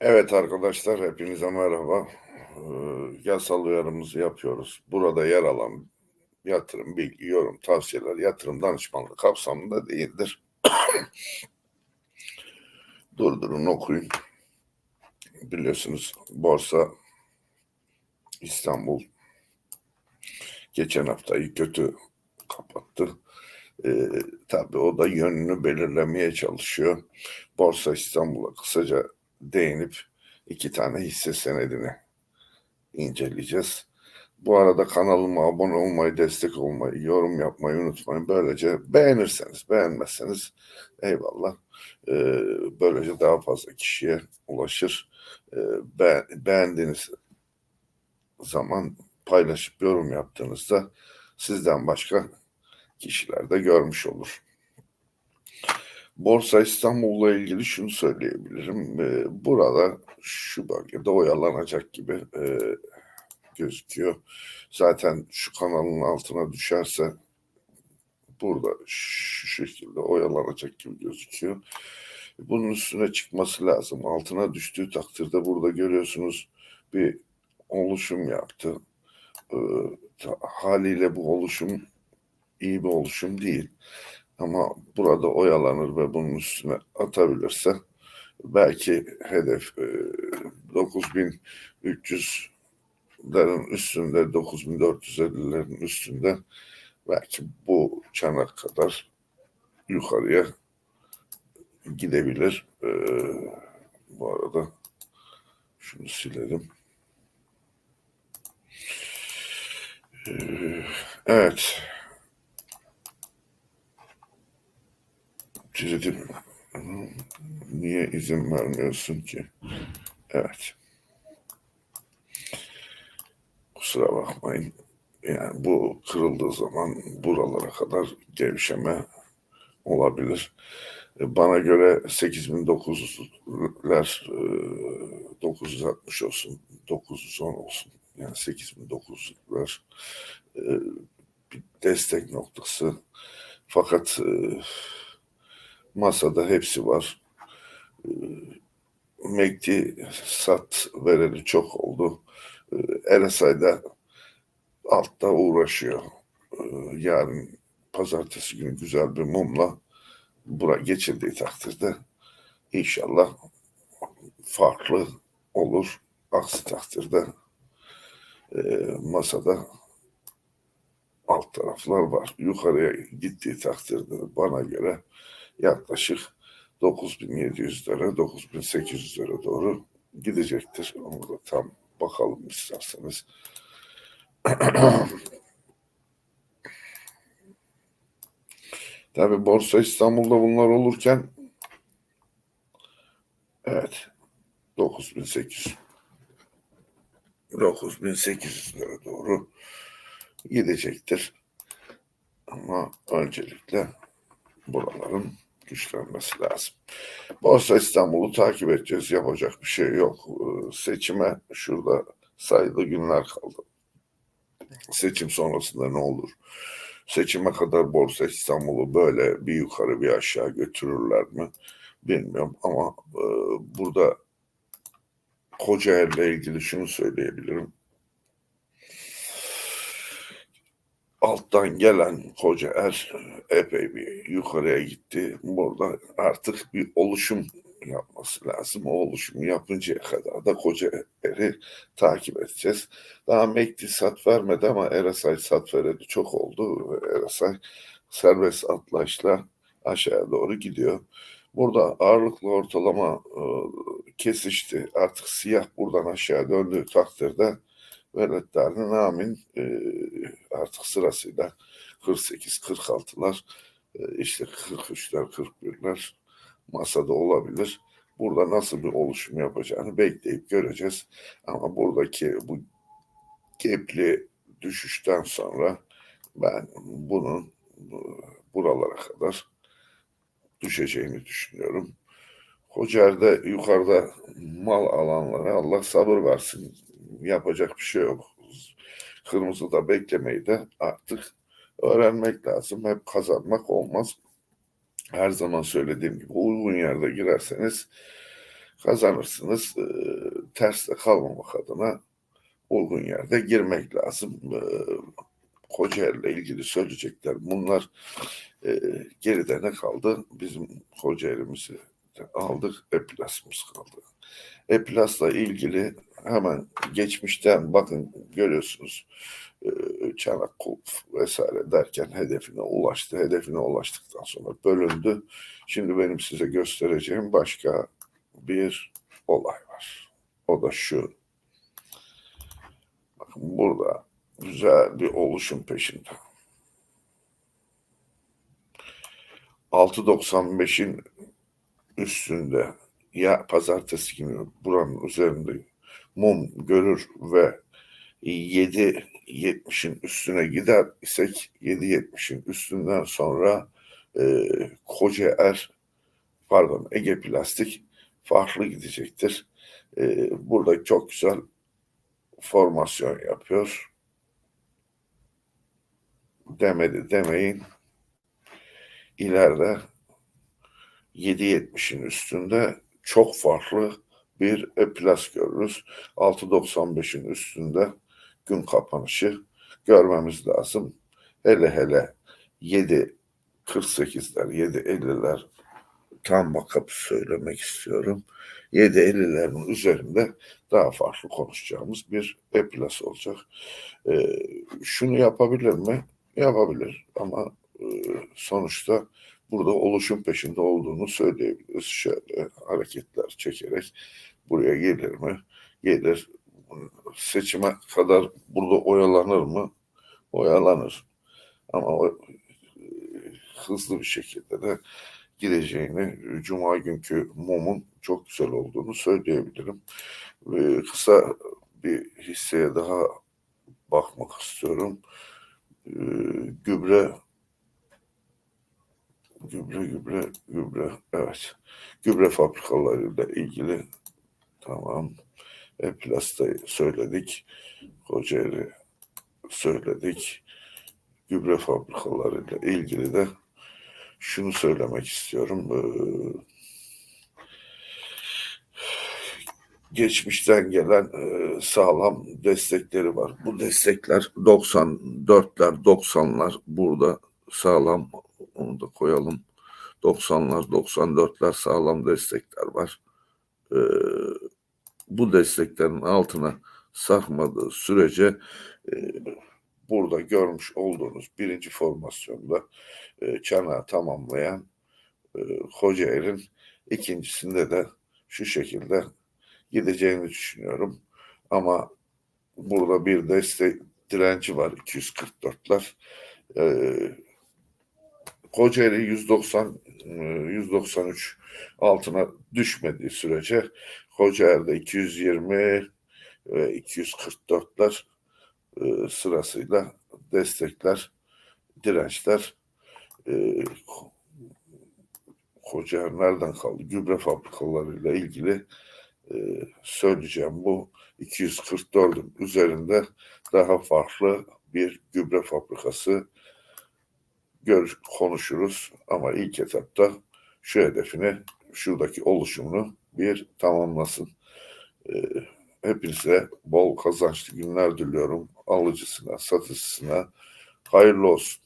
Evet arkadaşlar hepinize merhaba. Ee, yasal uyarımızı yapıyoruz. Burada yer alan yatırım, bilgi, yorum, tavsiyeler, yatırım danışmanlığı kapsamında değildir. Durdurun okuyun. Biliyorsunuz borsa İstanbul geçen haftayı kötü kapattı. Ee, tabii o da yönünü belirlemeye çalışıyor. Borsa İstanbul'a kısaca değinip iki tane hisse senedini inceleyeceğiz. Bu arada kanalıma abone olmayı, destek olmayı, yorum yapmayı unutmayın. Böylece beğenirseniz, beğenmezseniz eyvallah. Ee, böylece daha fazla kişiye ulaşır. Ee, be beğendiğiniz zaman paylaşıp yorum yaptığınızda sizden başka kişiler de görmüş olur. Borsa İstanbul'la ilgili şunu söyleyebilirim. Ee, burada şu bölgede oyalanacak gibi e, gözüküyor. Zaten şu kanalın altına düşerse burada şu şekilde oyalanacak gibi gözüküyor. Bunun üstüne çıkması lazım. Altına düştüğü takdirde burada görüyorsunuz bir oluşum yaptı. Ee, haliyle bu oluşum iyi bir oluşum değil. Ama burada oyalanır ve bunun üstüne atabilirse belki hedef e, 9300'lerin üstünde 9450'lerin üstünde belki bu çanak kadar yukarıya gidebilir. E, bu arada şunu silelim. E, evet. Çizedim. Niye izin vermiyorsun ki? Evet. Kusura bakmayın. Yani bu kırıldığı zaman buralara kadar gevşeme olabilir. Bana göre 8900'ler 960 olsun, 910 olsun. Yani 8900'ler bir destek noktası. Fakat masada hepsi var. Mekti sat vereli çok oldu. RSI'da altta uğraşıyor. Yarın pazartesi günü güzel bir mumla bura geçildiği takdirde inşallah farklı olur. Aksi takdirde e, masada alt taraflar var. Yukarıya gittiği takdirde bana göre yaklaşık 9700'lere 9800'lere doğru gidecektir. Onu da tam bakalım isterseniz. Tabi Borsa İstanbul'da bunlar olurken evet 9800 9800'lere doğru gidecektir. Ama öncelikle buraların güçlenmesi lazım. Borsa İstanbul'u takip edeceğiz. Yapacak bir şey yok. Seçime şurada sayılı günler kaldı. Seçim sonrasında ne olur? Seçime kadar Borsa İstanbul'u böyle bir yukarı bir aşağı götürürler mi? Bilmiyorum ama e, burada Kocaeli'yle ilgili şunu söyleyebilirim. Alttan gelen koca er epey bir yukarıya gitti. Burada artık bir oluşum yapması lazım. O oluşumu yapıncaya kadar da koca eri takip edeceğiz. Daha Mekti sat vermedi ama RSI sat veredi çok oldu. RSI serbest atlaşla aşağıya doğru gidiyor. Burada ağırlıklı ortalama e, kesişti. Artık siyah buradan aşağı döndüğü takdirde veletlerinin amin e, artık sırasıyla 48, 46'lar e, işte 43'ler, 41'ler masada olabilir. Burada nasıl bir oluşum yapacağını bekleyip göreceğiz. Ama buradaki bu gepli düşüşten sonra ben bunun buralara kadar düşeceğini düşünüyorum. Kocaer'de yukarıda mal alanlara Allah sabır versin yapacak bir şey yok. Kırmızıda beklemeyi de artık öğrenmek lazım. Hep kazanmak olmaz. Her zaman söylediğim gibi uygun yerde girerseniz kazanırsınız. E, terste kalmamak adına uygun yerde girmek lazım. E, Kocaeli'yle ilgili söyleyecekler bunlar. E, geride ne kaldı? Bizim Kocaeli'mizi aldık, Eplas'ımız kaldı. Eplas'la ilgili hemen geçmişten bakın görüyorsunuz e, Çanak Kulp vesaire derken hedefine ulaştı. Hedefine ulaştıktan sonra bölündü. Şimdi benim size göstereceğim başka bir olay var. O da şu. Bakın burada güzel bir oluşum peşinde. 6.95'in üstünde ya pazartesi günü buranın üzerinde mum görür ve 7.70'in üstüne gider isek 7.70'in üstünden sonra e, Koca Er pardon Ege Plastik farklı gidecektir. E, burada çok güzel formasyon yapıyor. Demedi demeyin. İleride 7.70'in üstünde çok farklı bir Eplas görürüz. 6.95'in üstünde gün kapanışı görmemiz lazım. Hele hele 7.48'ler, 7.50'ler tam bakıp söylemek istiyorum. 7.50'lerin üzerinde daha farklı konuşacağımız bir Eplas olacak. Ee, şunu yapabilir mi? Yapabilir ama e, sonuçta burada oluşum peşinde olduğunu söyleyebiliriz. Şöyle hareketler çekerek buraya gelir mi? Gelir. Seçime kadar burada oyalanır mı? Oyalanır. Ama o, e, hızlı bir şekilde de gideceğini, Cuma günkü mumun çok güzel olduğunu söyleyebilirim. Ve kısa bir hisseye daha bakmak istiyorum. Ee, gübre gübre gübre gübre. Evet. Gübre fabrikalarıyla ilgili tamam. E, Plasta'yı söyledik. Kocaeli söyledik. Gübre fabrikalarıyla ilgili de şunu söylemek istiyorum. Ee, geçmişten gelen e, sağlam destekleri var. Bu destekler 94'ler, 90'lar burada sağlam onu da koyalım. 90'lar, 94'ler sağlam destekler var. E, bu desteklerin altına sarkmadığı sürece e, burada görmüş olduğunuz birinci formasyonda e, çanağı tamamlayan e, Kocaeli'nin ikincisinde de şu şekilde gideceğini düşünüyorum. Ama burada bir destek direnci var 244'ler. Ee, Kocaeli 190 193 altına düşmediği sürece Kocaeli'de 220 ve 244'ler e, sırasıyla destekler, dirençler e, Kocaeli nereden kaldı? Gübre fabrikalarıyla ilgili e, söyleyeceğim bu 244'ün üzerinde daha farklı bir gübre fabrikası gör, konuşuruz ama ilk etapta şu hedefini şuradaki oluşumunu bir tamamlasın. E, hepinize bol kazançlı günler diliyorum. Alıcısına, satıcısına hayırlı olsun.